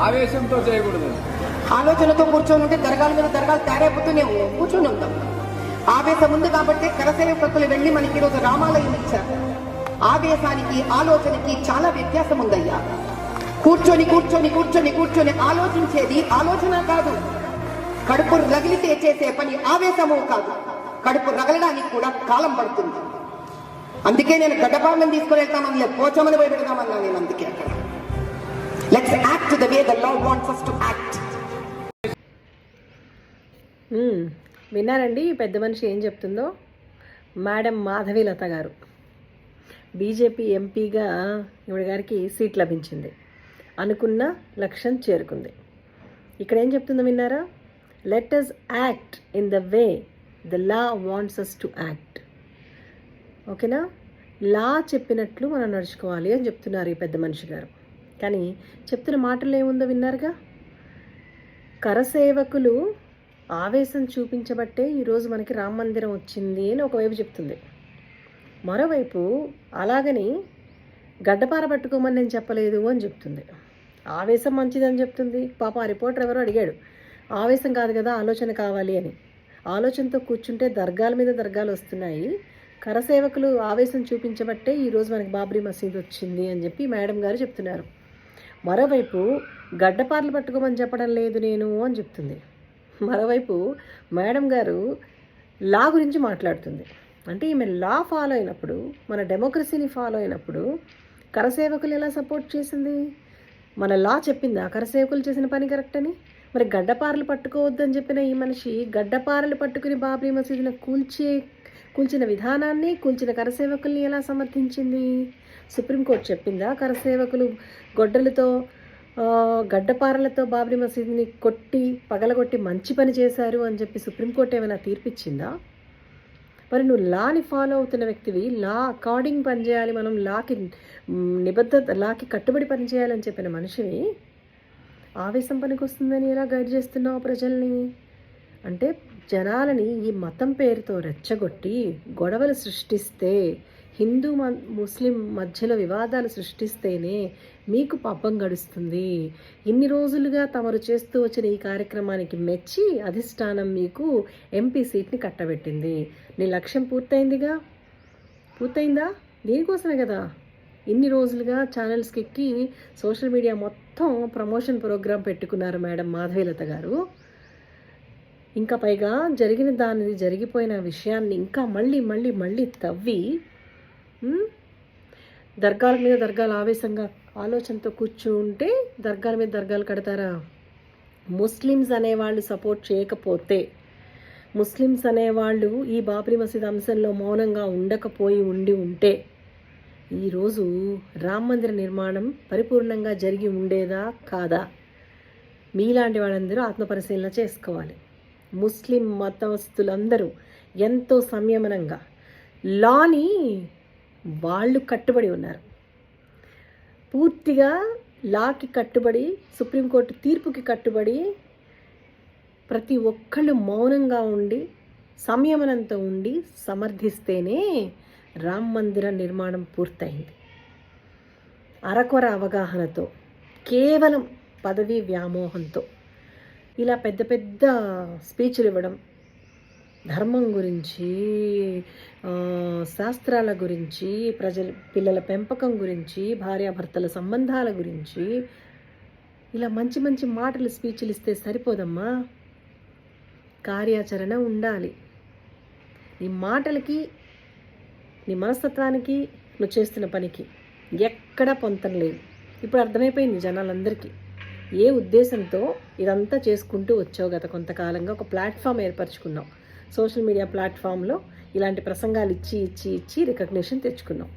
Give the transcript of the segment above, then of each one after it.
ఆవేశంతో చేయకూడదు. ఆలోచనతో కూర్చొని ఉంటే దర్గాల మీద దర్గాలు తయారైపోతూనే కూర్చొని ఉంటాం ఆవేశం ఉంది కాబట్టి కరసేవకులు వెళ్ళి మనకి ఈరోజు రామాలయం ఇచ్చారు. ఆవేశానికి ఆలోచనకి చాలా వ్యత్యాసం ఉందయ్యా. కూర్చొని కూర్చొని కూర్చొని కూర్చొని ఆలోచించేది ఆలోచన కాదు. కడుపు రగిలితే చేసే పని ఆవేశము కాదు. కడుపు రగలడానికి కూడా కాలం పడుతుంది. అందుకే నేను గడ్డపాలను తీసుకుని వెళ్తామని పోచమని పోయి పెడతామన్నా నేను అందుకే అక్కడ. The way the way wants us to act. విన్నారండి పెద్ద మనిషి ఏం చెప్తుందో? మేడం మాధవి లత గారు. బీజేపీ ఎంపీగా ఇవిడ గారికి సీట్ లభించింది. అనుకున్న లక్ష్యం చేరుకుంది. ఇక్కడ ఏం చెప్తుందో విన్నారా? Let us act in the way the law wants us to act ఓకేనా? లా చెప్పినట్లు మనం నడుచుకోవాలి అని చెప్తున్నారు ఈ పెద్ద మనిషి గారు. కానీ చెప్తున్న మాటలు ఏముందో విన్నారుగా? కరసేవకులు ఆవేశం చూపించబట్టే ఈరోజు మనకి రామ మందిరం వచ్చింది అని ఒకవైపు చెప్తుంది. మరోవైపు అలాగని గడ్డపార పట్టుకోమని నేను చెప్పలేదు అని చెప్తుంది. ఆవేశం మంచిదని చెప్తుంది. పాప ఆ రిపోర్టర్ ఎవరో అడిగాడు. ఆవేశం కాదు కదా ఆలోచన కావాలి అని. ఆలోచనతో కూర్చుంటే దర్గాల మీద దర్గాలు వస్తున్నాయి. కరసేవకులు ఆవేశం చూపించబట్టే ఈరోజు మనకి బాబ్రీ మసీద్ వచ్చింది అని చెప్పి మేడం గారు చెప్తున్నారు. మరోవైపు గడ్డపార్లు పట్టుకోమని చెప్పడం లేదు నేను అని చెప్తుంది. మరోవైపు మేడం గారు లా గురించి మాట్లాడుతుంది. అంటే ఈమె లా ఫాలో అయినప్పుడు మన డెమోక్రసీని ఫాలో అయినప్పుడు కరసేవకులు ఎలా సపోర్ట్ చేసింది? మన లా చెప్పిందా? కరసేవకులు చేసిన పని కరెక్ట్ అని? మరి గడ్డపారలు పట్టుకోవద్దని చెప్పిన ఈ మనిషి గడ్డపారలు పట్టుకుని బాబ్రీ మసీదును కూల్చే కూల్చిన విధానాన్ని కూల్చిన కరసేవకుల్ని ఎలా సమర్థించింది? సుప్రీంకోర్టు చెప్పిందా? కరసేవకులు గొడ్డలతో గడ్డపారలతో బాబ్రీ మసీదుని కొట్టి పగలగొట్టి మంచి పని చేశారు అని చెప్పి సుప్రీంకోర్టు ఏమైనా తీర్పిచ్చిందా? మరి నువ్వు లాని ఫాలో అవుతున్న వ్యక్తివి లా అకార్డింగ్ పనిచేయాలి మనం లాకి నిబద్ధత లాకి కట్టుబడి పనిచేయాలని చెప్పిన మనిషిని ఆవేశం పనికొస్తుందని ఎలా గైడ్ చేస్తున్నావు ప్రజల్ని? అంటే జనాలని ఈ మతం పేరుతో రెచ్చగొట్టి గొడవలు సృష్టిస్తే హిందూ మ- ముస్లిం మధ్యలో వివాదాలు సృష్టిస్తేనే మీకు పాపం గడుస్తుంది. ఇన్ని రోజులుగా తమరు చేస్తూ వచ్చిన ఈ కార్యక్రమానికి మెచ్చి అధిష్టానం మీకు ఎంపీ సీట్ని కట్టబెట్టింది. నీ లక్ష్యం పూర్తయిందిగా? పూర్తయిందా? దీనికోసమే కదా. ఇన్ని రోజులుగా ఛానల్స్కి ఎక్కి సోషల్ మీడియా మొత్తం ప్రమోషన్ ప్రోగ్రాం పెట్టుకున్నారు మేడం మాధవీలత గారు. ఇంకా పైగా జరిగిన దానిది జరిగిపోయిన విషయాన్ని ఇంకా మళ్ళీ మళ్ళీ మళ్ళీ తవ్వి దర్గాల మీద దర్గాలు ఆవేశంగా ఆలోచనతో కూర్చుంటే దర్గాల మీద దర్గాలు కడతారా? ముస్లిమ్స్ అనేవాళ్ళు సపోర్ట్ చేయకపోతే ముస్లిమ్స్ అనేవాళ్ళు ఈ బాబ్రీ మసీద్ అంశంలో మౌనంగా ఉండకపోయి ఉండి ఉంటే ఈరోజు రామ మందిర నిర్మాణం పరిపూర్ణంగా జరిగి ఉండేదా కాదా? మీలాంటి వాళ్ళందరూ ఆత్మపరిశీలన చేసుకోవాలి. ముస్లిం మతస్థులందరూ ఎంతో సంయమనంగా లాని వాళ్ళు కట్టుబడి ఉన్నారు. పూర్తిగా లాకి కట్టుబడి సుప్రీంకోర్టు తీర్పుకి కట్టుబడి ప్రతి ఒక్కళ్ళు మౌనంగా ఉండి సంయమనంతో ఉండి సమర్థిస్తేనే రామ్ మందిర నిర్మాణం పూర్తయింది. అరకొర అవగాహనతో కేవలం పదవీ వ్యామోహంతో ఇలా పెద్ద పెద్ద స్పీచ్లు ఇవ్వడం ధర్మం గురించి శాస్త్రాల గురించి ప్రజల పిల్లల పెంపకం గురించి భార్యాభర్తల సంబంధాల గురించి ఇలా మంచి మంచి మాటలు స్పీచ్లు ఇస్తే సరిపోదమ్మా. కార్యాచరణ ఉండాలి. నీ మాటలకి నీ మనస్తత్వానికి నువ్వు చేస్తున్న పనికి ఎక్కడా పొంతం లేదు. ఇప్పుడు అర్థమైపోయింది జనాలందరికీ. ఏ ఉద్దేశంతో ఇదంతా చేసుకుంటూ వచ్చావు గత కొంతకాలంగా? ఒక ప్లాట్ఫామ్ ఏర్పరచుకున్నావు. సోషల్ మీడియా ప్లాట్ఫామ్లో ఇలాంటి ప్రసంగాలు ఇచ్చి ఇచ్చి ఇచ్చి రికగ్నిషన్ తెచ్చుకున్నాం.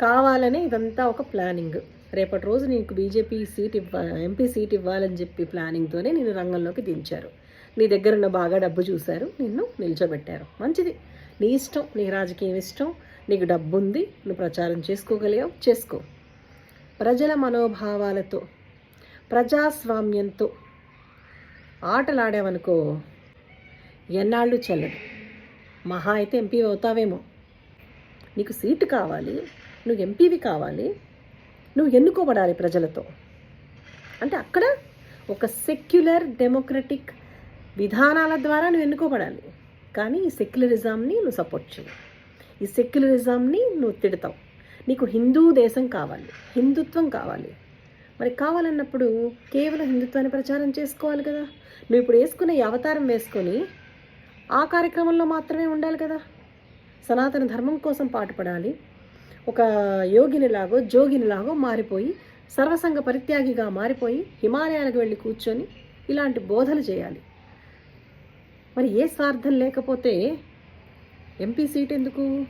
కావాలనే ఇదంతా ఒక ప్లానింగ్ రేపటి రోజు నీకు బీజేపీ సీట్ ఇవ్వ ఎంపీ సీట్ ఇవ్వాలని చెప్పి ప్లానింగ్తోనే నేను రంగంలోకి దించారు. నీ దగ్గర ఉన్న బాగా డబ్బు చూశారు నిన్ను నిల్చోబెట్టారు. మంచిది. నీ ఇష్టం నీ రాజకీయం ఇష్టం నీకు డబ్బు ఉంది నువ్వు ప్రచారం చేసుకోగలిగావు చేసుకో. ప్రజల మనోభావాలతో ప్రజాస్వామ్యంతో ఆటలాడావనుకో ఎన్నాళ్ళు చెల్లదు. మహా అయితే ఎంపీ అవుతావేమో. నీకు సీటు కావాలి నువ్వు ఎంపీవి కావాలి నువ్వు ఎన్నుకోబడాలి ప్రజలతో. అంటే అక్కడ ఒక సెక్యులర్ డెమోక్రటిక్ విధానాల ద్వారా నువ్వు ఎన్నుకోబడాలి. కానీ ఈ సెక్యులరిజంని నువ్వు సపోర్ట్ చేయవు ఈ సెక్యులరిజంని నువ్వు తిడతావు. నీకు హిందూ దేశం కావాలి హిందుత్వం కావాలి. మరి కావాలన్నప్పుడు కేవలం హిందుత్వాన్ని ప్రచారం చేసుకోవాలి కదా. నువ్వు ఇప్పుడు వేసుకునే అవతారం వేసుకొని ఆ కార్యక్రమంలో మాత్రమే ఉండాలి కదా. సనాతన ధర్మం కోసం పాటుపడాలి. ఒక యోగినిలాగో జోగినిలాగో మారిపోయి సర్వసంగ పరిత్యాగిగా మారిపోయి హిమాలయాలకు వెళ్ళి కూర్చొని ఇలాంటి బోధలు చేయాలి. మరి ఏ స్వార్థం లేకపోతే ఎంపీ సీట్ ఎందుకు?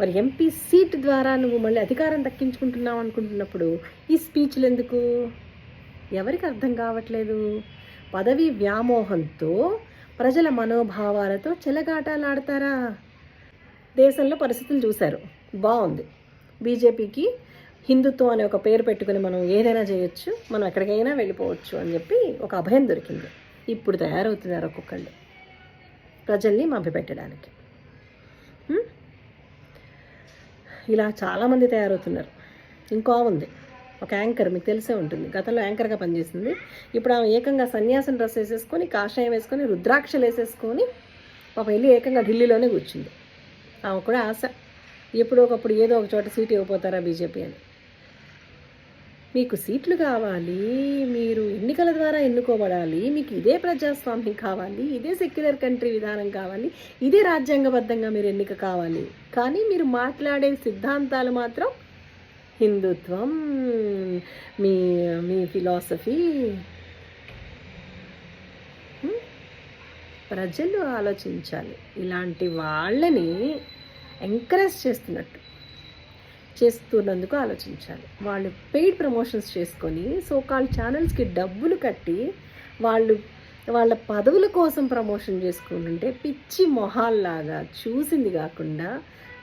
మరి ఎంపీ సీట్ ద్వారా నువ్వు మళ్ళీ అధికారం దక్కించుకుంటున్నావు అనుకుంటున్నప్పుడు ఈ స్పీచ్లు ఎందుకు? ఎవరికి అర్థం కావట్లేదు. పదవి వ్యామోహంతో ప్రజల మనోభావాలతో చెలగాటాలాడతారా? దేశంలో పరిస్థితులు చూశారు. బాగుంది. బీజేపీకి హిందుత్వం అనే ఒక పేరు పెట్టుకుని మనం ఏదైనా చేయొచ్చు మనం ఎక్కడికైనా వెళ్ళిపోవచ్చు అని చెప్పి ఒక అభయం దొరికింది. ఇప్పుడు తయారవుతున్నారు ఒక్కొక్కళ్ళు. ప్రజల్ని మభ్యపెట్టడానికి. ఇలా చాలామంది తయారవుతున్నారు. ఇంకో ఉంది ఒక యాంకర్ మీకు తెలిసే ఉంటుంది. గతంలో యాంకర్గా పనిచేసింది. ఇప్పుడు ఆమె ఏకంగా సన్యాసం డ్రెస్ వేసేసుకొని కాషాయం వేసుకొని రుద్రాక్షలు వేసేసుకొని పాప వెళ్ళి ఏకంగా ఢిల్లీలోనే కూర్చుంది. ఆమె కూడా ఆశ ఎప్పుడో ఒకప్పుడు ఏదో ఒక చోట సీట్ ఇవ్వబోతారా బీజేపీ అని. మీకు సీట్లు కావాలి మీరు ఎన్నికల ద్వారా ఎన్నుకోబడాలి మీకు ఇదే ప్రజాస్వామ్యం కావాలి ఇదే సెక్యులర్ కంట్రీ విధానం కావాలి ఇదే రాజ్యాంగబద్ధంగా మీరు ఎన్నిక కావాలి. కానీ మీరు మాట్లాడే సిద్ధాంతాలు మాత్రం హిందుత్వం మీ మీ ఫిలాసఫీ ప్రజలు ఆలోచించాలి. ఇలాంటి వాళ్ళని ఎంకరేజ్ చేస్తున్నట్టు చేస్తున్నందుకు ఆలోచించాలి. వాళ్ళు పెయిడ్ ప్రమోషన్స్ చేసుకొని సో కాల్ ఛానల్స్కి డబ్బులు కట్టి వాళ్ళు వాళ్ళ పదవుల కోసం ప్రమోషన్ చేసుకుంటుంటే పిచ్చి మొహాల్లాగా చూసింది కాకుండా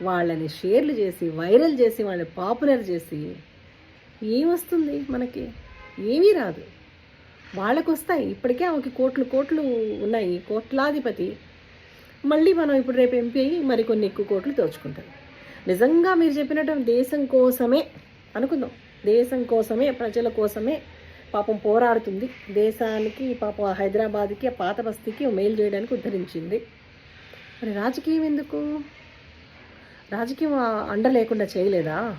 వాళ్ళని షేర్లు చేసి వైరల్ చేసి వాళ్ళని పాపులర్ చేసి ఏమొస్తుంది మనకి? ఏమీ రాదు. వాళ్ళకు వస్తాయి ఇప్పటికే ఆమెకి కోట్లు కోట్లు ఉన్నాయి. కోట్లాధిపతి. మళ్ళీ మనం ఇప్పుడు రేపు ఎంపీ అయ్యి మరికొన్ని ఎక్కువ కోట్లు దోచుకుంటాం. నిజంగా మీరు చెప్పినట్టు దేశం కోసమే అనుకుందాం. దేశం కోసమే ప్రజల కోసమే పాపం పోరాడుతుంది. దేశానికి పాపం హైదరాబాద్కి ఆ పాత బస్తీకి మేలు చేయడానికి ఉద్ధరించింది. మరి రాజకీయం ఎందుకు? రాజకీయం అండ లేకుండా చేయలేదా?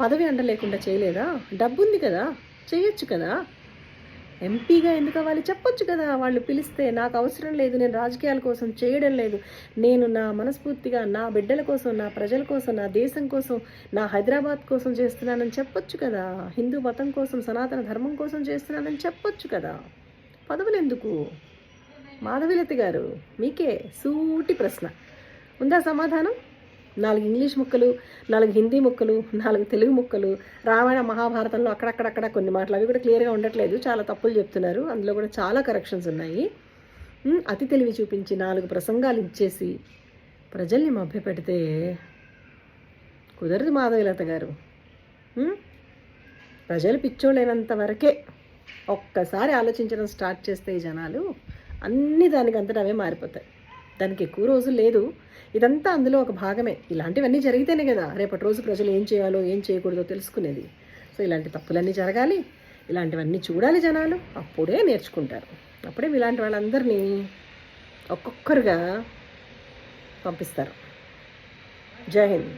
పదవి అండ లేకుండా చేయలేదా? డబ్బు ఉంది కదా చేయొచ్చు కదా? ఎంపీగా ఎందుకు అవ్వాలి? చెప్పొచ్చు కదా వాళ్ళు పిలిస్తే నాకు అవసరం లేదు నేను రాజకీయాల కోసం చేయడం లేదు. నేను నా మనస్ఫూర్తిగా నా బిడ్డల కోసం నా ప్రజల కోసం నా దేశం కోసం నా హైదరాబాద్ కోసం చేస్తున్నానని చెప్పొచ్చు కదా? హిందూ మతం కోసం సనాతన ధర్మం కోసం చేస్తున్నానని చెప్పొచ్చు కదా? పదవులు ఎందుకు? మాధవిలత గారు మీకే సూటి ప్రశ్న. ఉందా సమాధానం? నాలుగు ఇంగ్లీష్ ముక్కలు నాలుగు హిందీ ముక్కలు నాలుగు తెలుగు ముక్కలు. రామాయణ మహాభారతంలో అక్కడక్కడక్కడ కొన్ని మాటలు. అవి కూడా క్లియర్గా ఉండట్లేదు. చాలా తప్పులు చెప్తున్నారు. అందులో కూడా చాలా కరెక్షన్స్ ఉన్నాయి. అతి తెలివి చూపించి నాలుగు ప్రసంగాలు ఇచ్చేసి ప్రజల్ని మభ్యపెడితే కుదరదు మాధవీలత గారు. ప్రజలు పిచ్చోళ్ళైనంత వరకే ఒక్కసారి ఆలోచించడం స్టార్ట్ చేస్తే ఈ జనాలు అన్ని దానికి అంతటా అవే మారిపోతాయి. దానికి ఎక్కువ రోజులు లేదు. ఇదంతా అందులో ఒక భాగమే. ఇలాంటివన్నీ జరిగితేనే కదా రేపటి రోజు ప్రజలు ఏం చేయాలో ఏం చేయకూడదో తెలుసుకునేది. సో ఇలాంటి తప్పులన్నీ జరగాలి. ఇలాంటివన్నీ చూడాలి జనాలు. అప్పుడే నేర్చుకుంటారు. అప్పుడే ఇలాంటి వాళ్ళందరినీ ఒక్కొక్కరుగా పంపిస్తారు. జై హింద్.